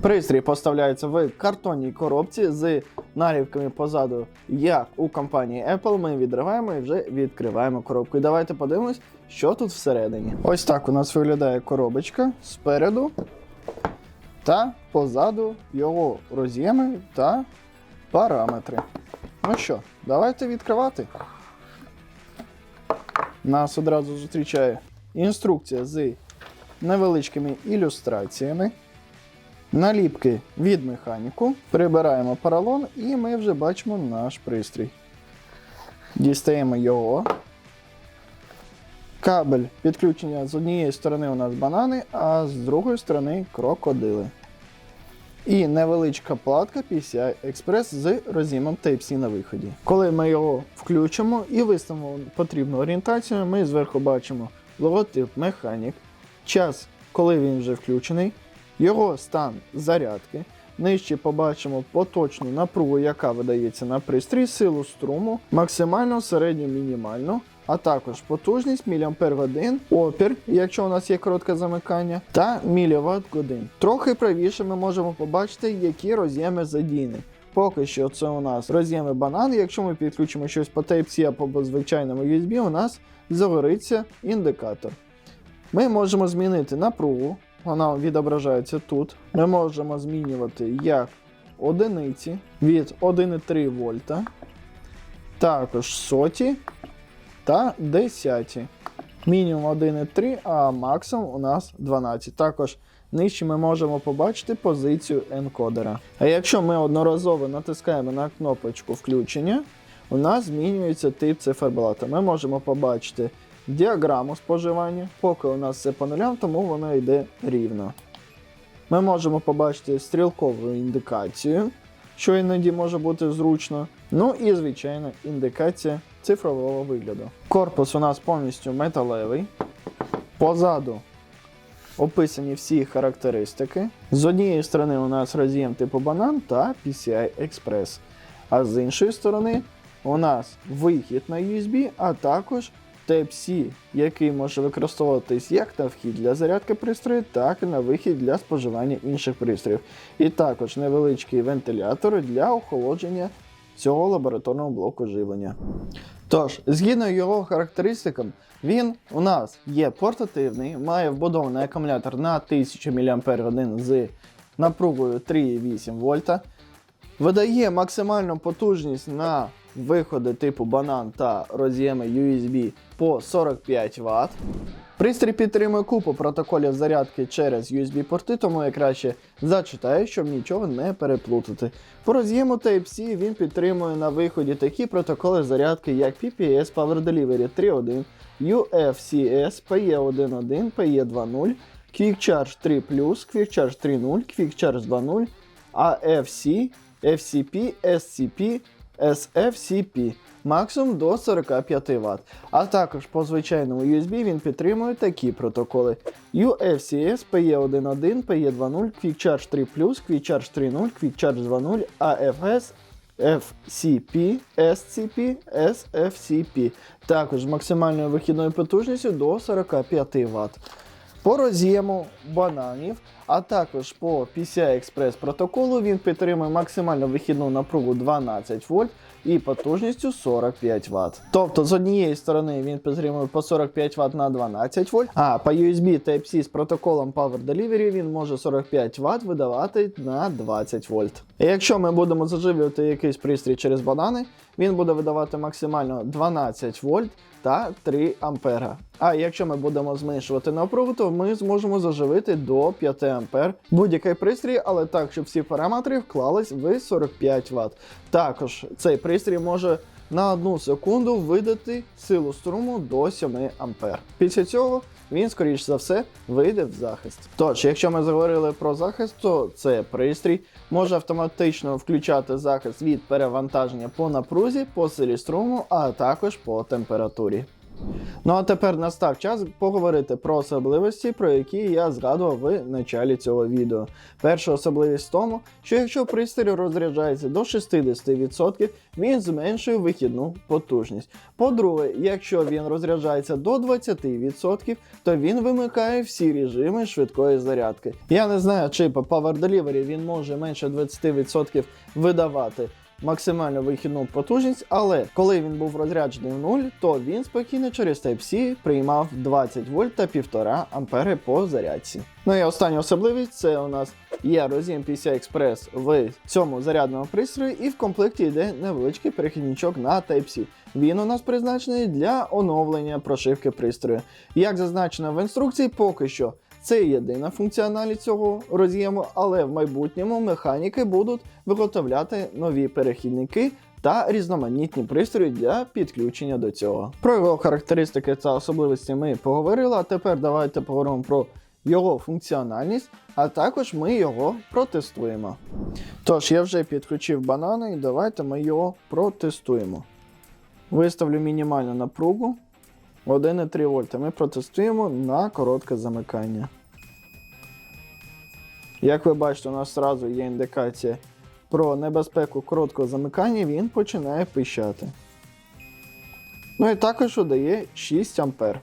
Пристрій поставляється в картонній коробці з наліпками позаду, як у компанії Apple. Ми відриваємо і вже відкриваємо коробку. І давайте подивимось, що тут всередині. Ось так у нас виглядає коробочка спереду та позаду його роз'єми та параметри. Ну що, давайте відкривати. Нас одразу зустрічає інструкція з невеличкими ілюстраціями. Наліпки від механіку. Прибираємо поролон і ми вже бачимо наш пристрій. Дістаємо його. Кабель підключення з однієї сторони у нас банани, а з другої сторони крокодили. І невеличка платка PCI Express з роз'ємом Type-C на виході. Коли ми його включимо і виставимо потрібну орієнтацію, ми зверху бачимо логотип механік, час, коли він вже включений, його стан зарядки. Нижче побачимо поточну напругу, яка видається на пристрій, силу струму, максимальну, середню, мінімальну, а також потужність мАч, опір, якщо у нас є коротке замикання, та мВт годин. Трохи правіше ми можемо побачити, які роз'єми задіяні. Поки що це у нас роз'єми банан. Якщо ми підключимо щось по Type-C або звичайному USB, у нас загориться індикатор. Ми можемо змінити напругу, вона відображається тут. Ми можемо змінювати як одиниці від 1,3 вольта, також соті та десяті. Мінімум 1,3, а максимум у нас 12. Також нижче ми можемо побачити позицію енкодера. А якщо ми одноразово натискаємо на кнопочку включення, у нас змінюється тип циферблата. Ми можемо побачити діаграму споживання, поки у нас все по нулям, тому воно йде рівно. Ми можемо побачити стрілкову індикацію, що іноді може бути зручно. Ну і звичайно індикація цифрового вигляду. Корпус у нас повністю металевий. Позаду описані всі характеристики. З однієї сторони у нас роз'єм типу банан та PCI Express. А з іншої сторони у нас вихід на USB, а також Type-C, який може використовуватись як на вхід для зарядки пристрою, так і на вихід для споживання інших пристроїв. І також невеличкий вентилятор для охолодження цього лабораторного блоку живлення. Тож, згідно його характеристикам, він у нас є портативний, має вбудований акумулятор на 1000 мАч з напругою 3,8 вольта, видає максимальну потужність на виходи типу банан та роз'єми USB по 45 Вт. Пристрій підтримує купу протоколів зарядки через USB-порти, тому я краще зачитаю, щоб нічого не переплутати. По роз'єму Type-C він підтримує на виході такі протоколи зарядки, як PPS Power Delivery 3.1, UFCS PE11, PE20, Quick Charge 3 Quick Charge 3.0, Quick Charge 2.0, AFC, FCP, SCP, SFCP максимум до 45 Вт. А також по звичайному USB він підтримує такі протоколи: UFCS PE11, PE20, Quick Charge 3 Quick Charge 3.0, Quick Charge 2.0, AFS. FCP, SCP, SFCP. Також з максимальною вихідною потужністю до 45 Вт. По роз'єму бананів, а також по PCI Express протоколу він підтримує максимальну вихідну напругу 12 вольт і потужністю 45 Вт. Тобто з однієї сторони він підтримує по 45 Вт на 12 вольт, а по USB Type-C з протоколом Power Delivery він може 45 Вт видавати на 20 вольт. І якщо ми будемо заживлювати якийсь пристрій через банани, він буде видавати максимально 12 вольт та 3 ампера. А якщо ми будемо зменшувати напругу, то ми зможемо заживити до 5 ампер будь-який пристрій, але так, щоб всі параметри вклались в 45 Вт. Також цей пристрій може на одну секунду видати силу струму до 7 ампер. Після цього він, скоріш за все, вийде в захист. Тож, якщо ми заговорили про захист, то це пристрій може автоматично включати захист від перевантаження по напрузі, по силі струму, а також по температурі. Ну а тепер настав час поговорити про особливості, про які я згадував в началі цього відео. Перша особливість в тому, що якщо пристрій розряджається до 60%, він зменшує вихідну потужність. По-друге, якщо він розряджається до 20%, то він вимикає всі режими швидкої зарядки. Я не знаю, чи по Power Delivery він може менше 20% видавати максимальну вихідну потужність, але коли він був розряджений в нуль, то він спокійно через Type-C приймав 20 вольт та 1,5 ампери по зарядці. Ну і остання особливість це у нас є Rozim PCI Express в цьому зарядному пристрої, і в комплекті йде невеличкий перехідничок на Type-C. Він у нас призначений для оновлення прошивки пристрою. Як зазначено в інструкції, поки що. Це єдина функціоналість цього роз'єму, але в майбутньому механіки будуть виготовляти нові перехідники та різноманітні пристрої для підключення до цього. Про його характеристики та особливості ми поговорили, а тепер давайте поговоримо про його функціональність, а також ми його протестуємо. Тож, я вже підключив банани і давайте ми його протестуємо. Виставлю мінімальну напругу 1,3 вольта. Ми протестуємо на коротке замикання. Як ви бачите, у нас одразу є індикація про небезпеку короткого замикання, він починає пищати. Ну і також видає 6 А.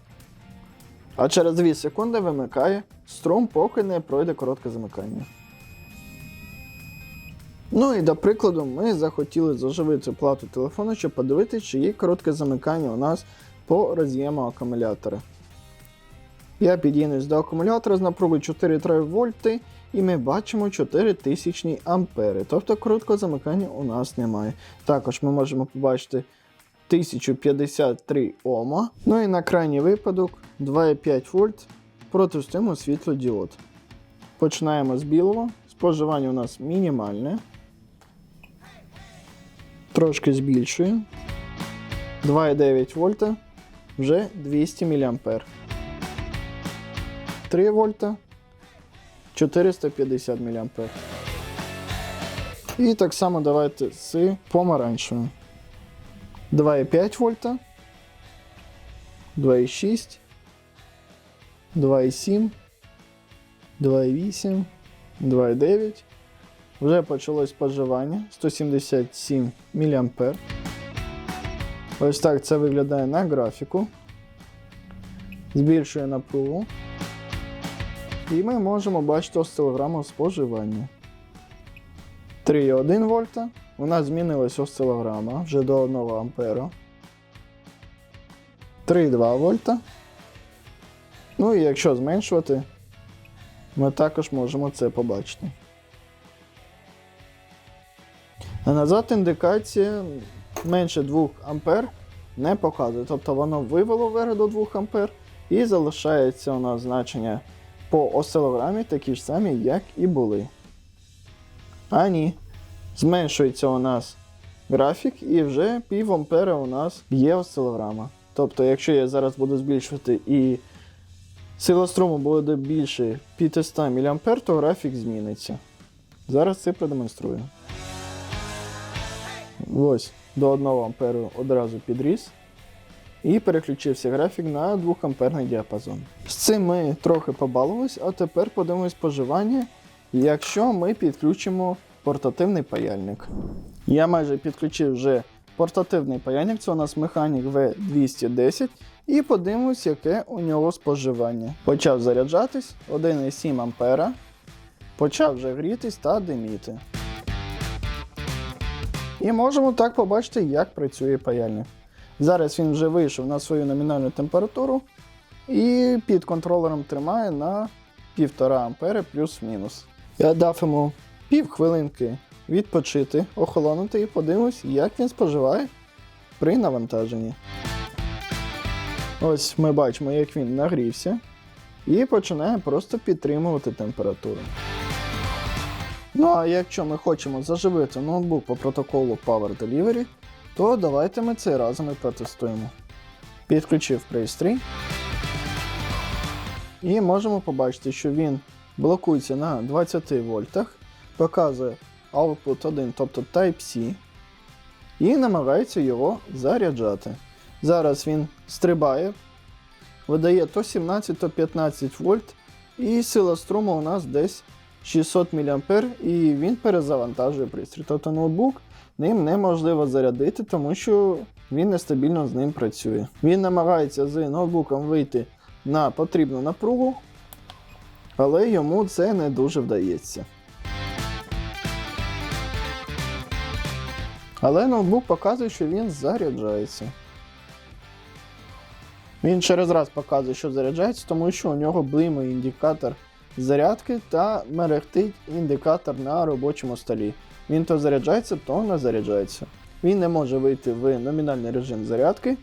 А через 2 секунди вимикає струм, поки не пройде коротке замикання. Ну і до прикладу, ми захотіли заживити плату телефону, щоб подивитися, чи є коротке замикання у нас по роз'єму акумулятора. Я під'єднуюсь до акумулятора з напругою 4,3 вольти, і ми бачимо 4000 ампери. Тобто короткого замикання у нас немає. Також ми можемо побачити 1053 Ома. Ну і на крайній випадок 2,5 вольт протестуємо світлодіод. Починаємо з білого. Споживання у нас мінімальне. Трошки збільшуємо. 2,9 вольта вже 200 мА. 3 вольта 450 мА. І так само давайте з помаранчевим. 2,5 вольта, 2,6, 2,7, 2,8, 2,9. Вже почалось споживання 177 мА. Ось так це виглядає на графіку. Збільшує напругу. І ми можемо бачити осцилограму споживання. 3,1 вольта. У нас змінилась осцилограма вже до 1 ампера. 3,2 вольта. Ну і якщо зменшувати, ми також можемо це побачити. А назад індикація менше 2 А не показує. Тобто воно вивело вверх до 2 А і залишається у нас значення по осцилограмі такі ж самі, як і були. А ні. Зменшується у нас графік, і вже пів ампера у нас є осцилограма. Тобто, якщо я зараз буду збільшувати і сила струму буде більше 500 мА, то графік зміниться. Зараз це продемонструю. Ось, до 1 амперу одразу підріс. І переключився графік на 2 амперний діапазон. З цим ми трохи побалувались, а тепер подивимось споживання, якщо ми підключимо портативний паяльник. Я майже підключив вже портативний паяльник, це у нас механік V210, і подивимось, яке у нього споживання. Почав заряджатись 1,7 ампера, почав вже грітись та диміти. І можемо так побачити, як працює паяльник. Зараз він вже вийшов на свою номінальну температуру і під контролером тримає на 1,5 ампери плюс-мінус. Я дав йому пів хвилинки відпочити, охолонути і подивимось, як він споживає при навантаженні. Ось ми бачимо, як він нагрівся і починає просто підтримувати температуру. Ну а якщо ми хочемо заживити ноутбук по протоколу Power Delivery, то давайте ми це разом і протестуємо. Підключив пристрій. І можемо побачити, що він блокується на 20 вольтах, показує Output 1, тобто Type-C, і намагається його заряджати. Зараз він стрибає, видає то 17, то 15 вольт, і сила струму у нас десь 600 мА, і він перезавантажує пристрій. Тобто ноутбук ним неможливо зарядити, тому що він нестабільно з ним працює. Він намагається з ноутбуком вийти на потрібну напругу, але йому це не дуже вдається. Але ноутбук показує, що він заряджається. Він через раз показує, що заряджається, тому що у нього блимає індикатор зарядки та мерехтить індикатор на робочому столі. Він то заряджається, то не заряджається. Він не може вийти в номінальний режим зарядки,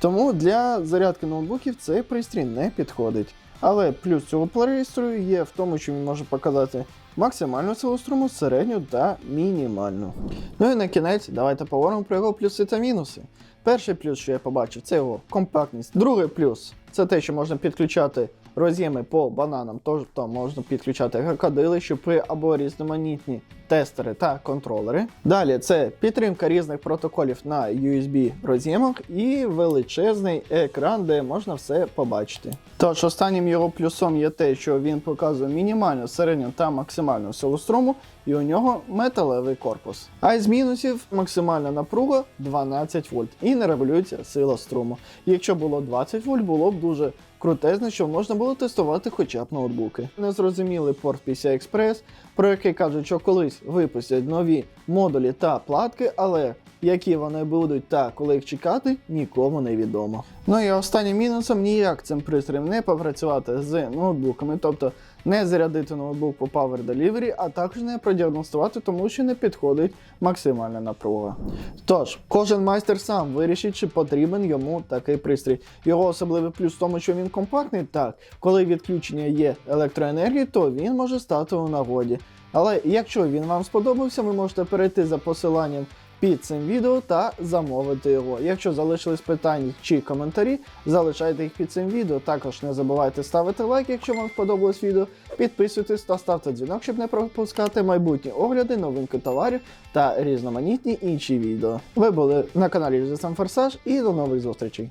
тому для зарядки ноутбуків цей пристрій не підходить. Але плюс цього пристрою є в тому, що він може показати максимальну силу струму, середню та мінімальну. Ну і на кінець давайте поговоримо про його плюси та мінуси. Перший плюс, що я побачив, це його компактність. Другий плюс це те, що можна підключати роз'єми по бананам, тобто можна підключати крокодили, щупи або різноманітні тестери та контролери. Далі це підтримка різних протоколів на USB роз'ємах і величезний екран, де можна все побачити. Тож останнім його плюсом є те, що він показує мінімальну, середню та максимальну силу струму, і у нього металевий корпус. А із мінусів максимальна напруга 12 вольт і не регулюється сила струму. Якщо було 20 вольт, було б дуже крутезно, що можна було тестувати хоча б ноутбуки. Незрозумілий порт PCI Express, про який кажуть, що колись випустять нові модулі та платки, але які вони будуть та коли їх чекати, нікому не відомо. Ну і останнім мінусом ніяк цим пристроєм не попрацювати з ноутбуками, тобто не зарядити ноутбук по Power Delivery, а також не продіагностувати, тому що не підходить максимальна напруга. Тож, кожен майстер сам вирішить, чи потрібен йому такий пристрій. Його особливий плюс в тому, що він компактний, так, коли відключення є електроенергії, то він може стати у нагоді. Але якщо він вам сподобався, ви можете перейти за посиланням під цим відео та замовити його. Якщо залишились питання чи коментарі, залишайте їх під цим відео. Також не забувайте ставити лайк, якщо вам сподобалось відео. Підписуйтесь та ставте дзвінок, щоб не пропускати майбутні огляди, новинки товарів та різноманітні інші відео. Ви були на каналі Сам Форсаж і до нових зустрічей.